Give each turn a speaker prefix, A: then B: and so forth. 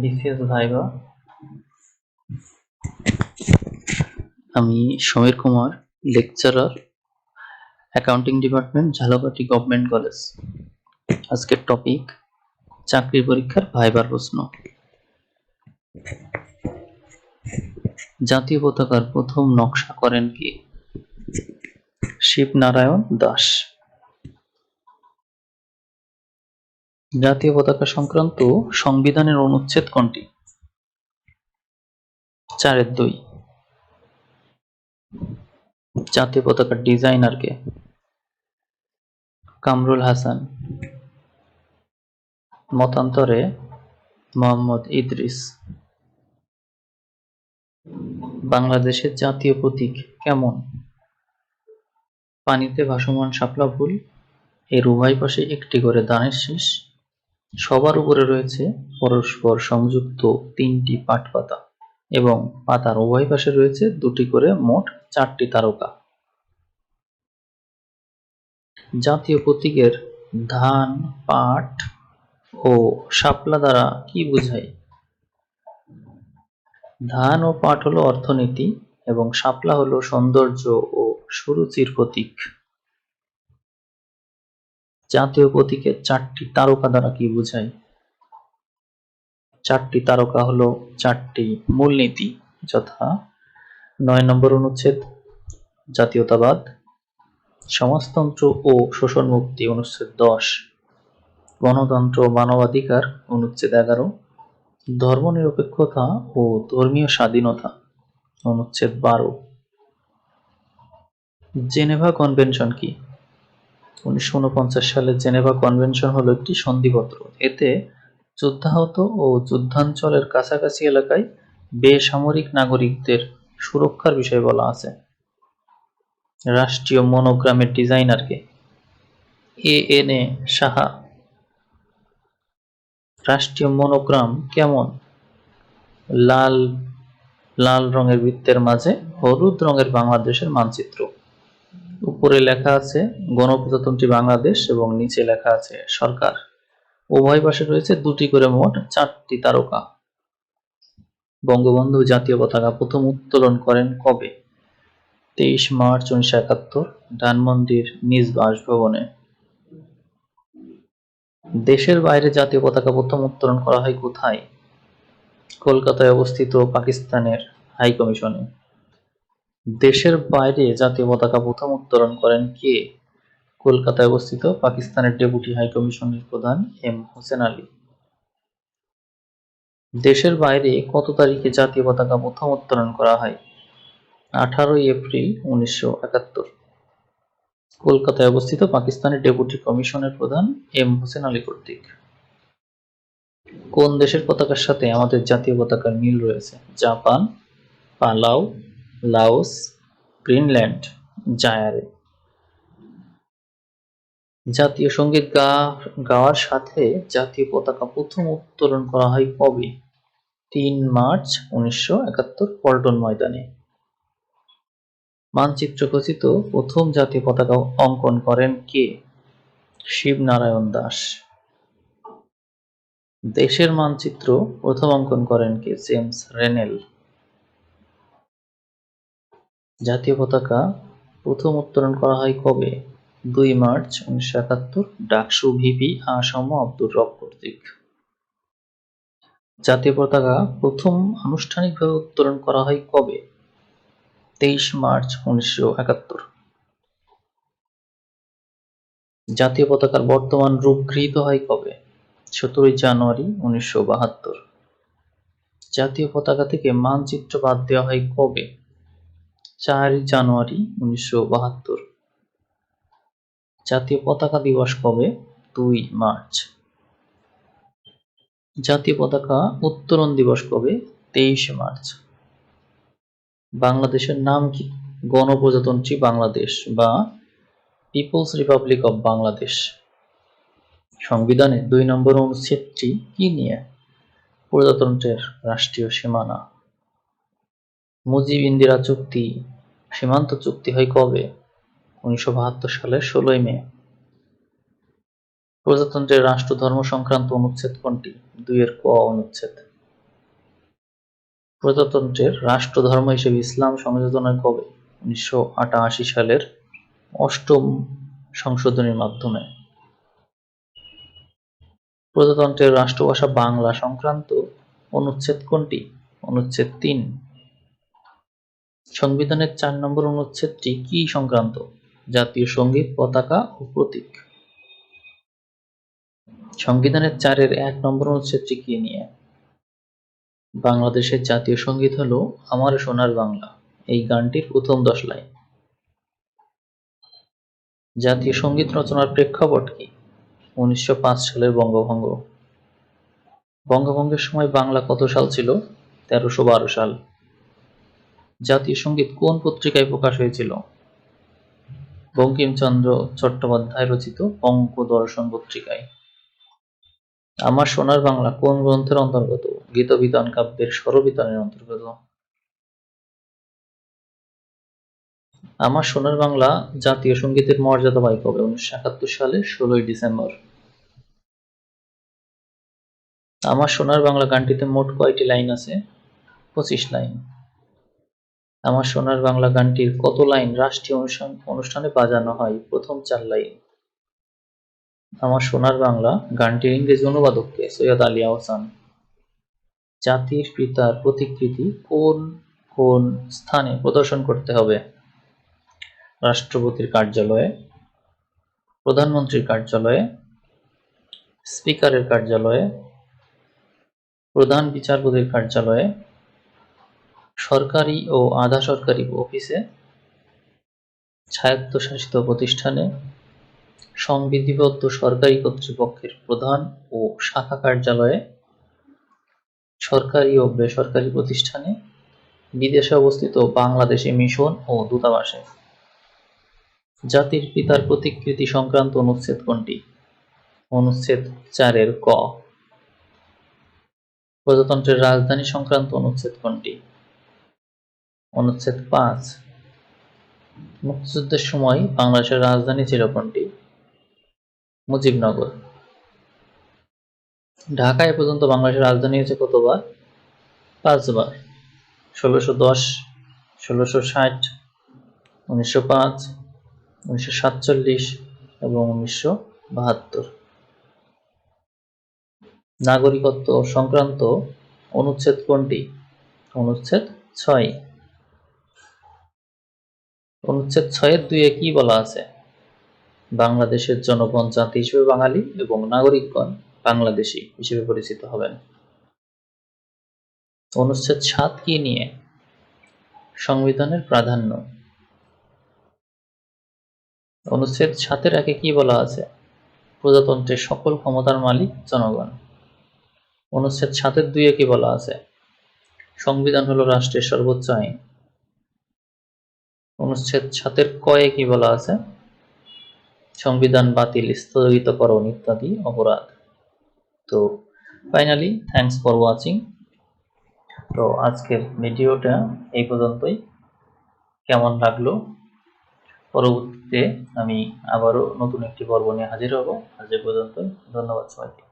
A: BCS viva. আমি Samir Kumar lecturer accounting department Jhalakathi government college আজকের topic চাকরি পরীক্ষার ভাইবার প্রশ্ন। জাতীয় পতাকার প্রথম নকশা করেন কে? শিবনারায়ণ দাস। জাতীয় পতাকা সংক্রান্ত সংবিধানের অনুচ্ছেদ কোনটি? চারের দুই। জাতীয় পতাকার ডিজাইনার কে কামরুল হাসান। মতান্তরে মোহাম্মদ ইদ্রিস। বাংলাদেশের জাতীয় প্রতীক কেমন? পানিতে ভাসমান শাপলা ফুল, এর উভয় পাশে একটি করে দানের শীষ। সবার উপরে রয়েছে পরস্পর সংযুক্ত তিনটি পাট পাতা এবং পাতার উভয় পাশে রয়েছে দুটি করে মোট চারটি তারকা। জাতীয় প্রতীকের ধান, পাট ও শাপলা দ্বারা কি বোঝায়? ধান ও পাট হলো অর্থনীতি এবং শাপলা হলো সৌন্দর্য ও সুরুচির প্রতীক। জাতীয় প্রতীকের চারটি তারকা দ্বারা কি বোঝায়? চারটি তারকা হলো চারটি মূলনীতি, যথা নয় নম্বর অনুচ্ছেদ, জাতীয়তাবাদ, সমাজতন্ত্র ও শোষণ মুক্তি অনুচ্ছেদ দশ, গণতন্ত্র মানবাধিকার অনুচ্ছেদ এগারো, ধর্মনিরপেক্ষতা ও ধর্মীয় স্বাধীনতা অনুচ্ছেদ বারো। জেনেভা কনভেনশন কি? উনিশশো উনপঞ্চাশ সালে জেনেভা কনভেনশন হলো একটি সন্ধিপত্র। এতে যুদ্ধাহত ও যুদ্ধাঞ্চলের কাছাকাছি এলাকায় বেসামরিক নাগরিকদের সুরক্ষার বিষয় বলা আছে। রাষ্ট্রীয় মনোগ্রামের ডিজাইনারকে এ এন এ সাহা। রাষ্ট্রীয় মনোগ্রাম কেমন? লাল লাল রঙের বৃত্তের মাঝে হলুদ রঙের বাংলাদেশের মানচিত্র। উপরে লেখা আছে, গণপ্রজাতন্ত্রী বাংলাদেশ এবং নিচে লেখা আছে সরকার। উভয় পাশে রয়েছে দুটি করে মোট চারটি তারকা। বঙ্গবন্ধু জাতীয় পতাকা প্রথম উত্তোলন করেন কবে? তেইশ মার্চ উনিশশো একাত্তর, ধানমন্ডির নিজ বাসভবনে। দেশের বাইরে জাতীয় পতাকা প্রথম উত্তোলন করা হয় কোথায়? কলকাতায় অবস্থিত পাকিস্তানের হাই কমিশনে দেশের বাইরে জাতীয় পতাকা প্রথম উত্তোলন করেন কে? কলকাতায় অবস্থিত পাকিস্তানের ডেপুটি হাই কমিশনের প্রধান এম হোসেন আলী। দেশের বাইরে কত তারিখে জাতীয় পতাকা প্রথম উত্তোলন করা হয়? আঠারোই এপ্রিল উনিশশো একাত্তর। কলকাতায় অবস্থিত পাকিস্তানের ডেপুটি কমিশনের প্রধান এম হোসেন আলী কর্তৃক। কোন দেশের পতাকার সাথে আমাদের জাতীয় পতাকার মিল রয়েছে? Japan Palau Laos, Greenland, Zaire. জাতীয় সংগীত গা গাওয়ার সাথে জাতীয় পতাকা প্রথম উত্তোলন করা হয় কবে? তিন মার্চ উনিশশো একাত্তর পল্টন ময়দানে। মানচিত্র খচিত প্রথম জাতীয় পতাকা অঙ্কন করেন কে? শিবনারায়ণ দাস। দেশের মানচিত্র প্রথম অঙ্কন করেন কে? জেমস রেনেল। জাতীয় পতাকা প্রথম উত্তোলন করা হয় কবে? দুই মার্চ উনিশশো একাত্তর, ডাকসু ভিপি আসম আব্দুর রব কর্তৃক। জাতীয় পতাকা প্রথম আনুষ্ঠানিকভাবে উত্তোলন করা হয় কবে? তেইশ মার্চ উনিশশো একাত্তর। জাতীয় পতাকার বর্তমান রূপ গৃহীত হয় কবে? সতেরোই জানুয়ারি উনিশশো বাহাত্তর। জাতীয় পতাকা থেকে মানচিত্র বাদ দেওয়া হয় কবে? চারই জানুয়ারি উনিশশো বাহাত্তর। জাতীয় পতাকা দিবস কবে? দুই মার্চ। জাতীয় পতাকা উত্তোলন দিবস কবে? তেইশে মার্চ। বাংলাদেশের নাম কি? গণপ্রজাতন্ত্রী বাংলাদেশ বা পিপলস রিপাবলিক অব বাংলাদেশ। সংবিধানের দুই নম্বর অনুচ্ছেদটি কি নিয়ে? প্রজাতন্ত্রের রাষ্ট্রীয় সীমানা। মুজিব ইন্দিরা চুক্তি, সীমান্ত চুক্তি হয় কবে? উনিশশো বাহাত্তর সালের ষোলোই মে। প্রজাতন্ত্রের রাষ্ট্র ধর্ম সংক্রান্ত অনুচ্ছেদ কোনটি? দুইয়ের ক অনুচ্ছেদ। প্রজাতন্ত্রের রাষ্ট্রধর্ম হিসেবে ইসলাম সংযোজন কবে? উনিশশো আটাশি সালের অষ্টম সংশোধনীর মাধ্যমে। প্রজাতন্ত্রের রাষ্ট্রভাষা বাংলা সংক্রান্ত অনুচ্ছেদ কোনটি? অনুচ্ছেদ তিন। সংবিধানের চার নম্বর অনুচ্ছেদটি কি সংক্রান্ত? জাতীয় সংগীত, পতাকা ও প্রতীক। সংবিধানের চারের এক নম্বর অনুচ্ছেদটি কি নিয়ে? বাংলাদেশের জাতীয় সংগীত হলো আমার সোনার বাংলা। এই গানটির প্রথম দশ লাইন। জাতীয় সংগীত রচনার প্রেক্ষাপট কি? উনিশশো পাঁচ সালের বঙ্গভঙ্গ। বঙ্গভঙ্গের সময় বাংলা কত সাল ছিল? তেরোশো সাল। জাতীয় সংগীত কোন পত্রিকায় প্রকাশ হয়েছিল? বঙ্কিমচন্দ্র চট্টোপাধ্যায় রচিত অঙ্ক দর্শন পত্রিকায়। আমার সোনার বাংলা কোন গ্রন্থের অন্তর্গত? গীতবিতান কাব্যের স্বরবিতানের অন্তর্গত। আমার সোনার বাংলা জাতীয় সঙ্গীতের মর্যাদা পায় কবে? উনিশশো একাত্তর সালের ষোলোই ডিসেম্বর। আমার সোনার বাংলা গানটিতে মোট কয়টি লাইন আছে? পঁচিশ লাইন। আমার সোনার বাংলা গানটির কত লাইন রাষ্ট্রীয় অনুষ্ঠান, অনুষ্ঠানে বাজানো হয় প্রথম চার লাইন। আমার সোনার বাংলা গানটির ইংরেজি অনুবাদককে সৈয়দ আলী আহসান। জাতির পিতার প্রতিকৃতি কোন কোন স্থানে প্রদর্শন করতে হবে? রাষ্ট্রপতির কার্যালয়ে, প্রধানমন্ত্রীর কার্যালয়ে, স্পিকারের কার্যালয়ে, প্রধান বিচারপতির কার্যালয়ে সরকারি ও আধা সরকারি অফিসে স্বায়ত্তশাসিত প্রতিষ্ঠানে সংবিধিবদ্ধ সরকারি কর্তৃপক্ষের প্রধান ও শাখা কার্যালয়ে সরকারি ও বেসরকারি প্রতিষ্ঠানে বিদেশে অবস্থিত বাংলাদেশে মিশন ও দূতাবাসে। জাতির পিতার প্রতিকৃতি সংক্রান্ত অনুচ্ছেদ কোনটি? অনুচ্ছেদ চারের ক। প্রজাতন্ত্রের রাজধানী সংক্রান্ত অনুচ্ছেদ কোনটি? অনুচ্ছেদ পাঁচ। মুক্তিযুদ্ধের সময় বাংলাদেশের রাজধানী ছিল কোনটি? মুজিবনগর। ঢাকা এ পর্যন্ত বাংলাদেশের রাজধানী হয়েছে কতবার? পাঁচবার। ষোলোশো দশ, ষোলোশো ষাট, উনিশশো পাঁচ, উনিশশো সাতচল্লিশ এবং উনিশশো বাহাত্তর। নাগরিকত্ব সংক্রান্ত অনুচ্ছেদ কোনটি? অনুচ্ছেদ ছয়। অনুচ্ছেদ ছয়ের দুইয়ে কি বলা আছে? বাংলাদেশের জনগণ, জাতি হিসেবে বাঙালি এবং নাগরিকগণ বাংলাদেশি হিসেবে পরিচিত হবেন। অনুচ্ছেদ সাত কি নিয়ে? সংবিধানের প্রাধান্য। অনুচ্ছেদ সাতের একে কি বলা আছে? প্রজাতন্ত্রের সকল ক্ষমতার মালিক জনগণ। অনুচ্ছেদ সাতের দুইয়ে কি বলা আছে? সংবিধান হলো রাষ্ট্রের সর্বোচ্চ আইন। অনুচ্ছেদ সাতের কয়ে কি বলা আছে? সংবিধান বাতিল স্থগিতকরণ ইত্যাদি অপরাধ। তো ফাইনালি থ্যাঙ্কস ফর ওয়াচিং তো, আজকের ভিডিওটা এই পর্যন্তই। কেমন লাগল? পরবর্তীতে আমি আবারও নতুন একটি পর্ব নিয়ে হাজির হব। আজ পর্যন্ত ধন্যবাদ সবাইকে।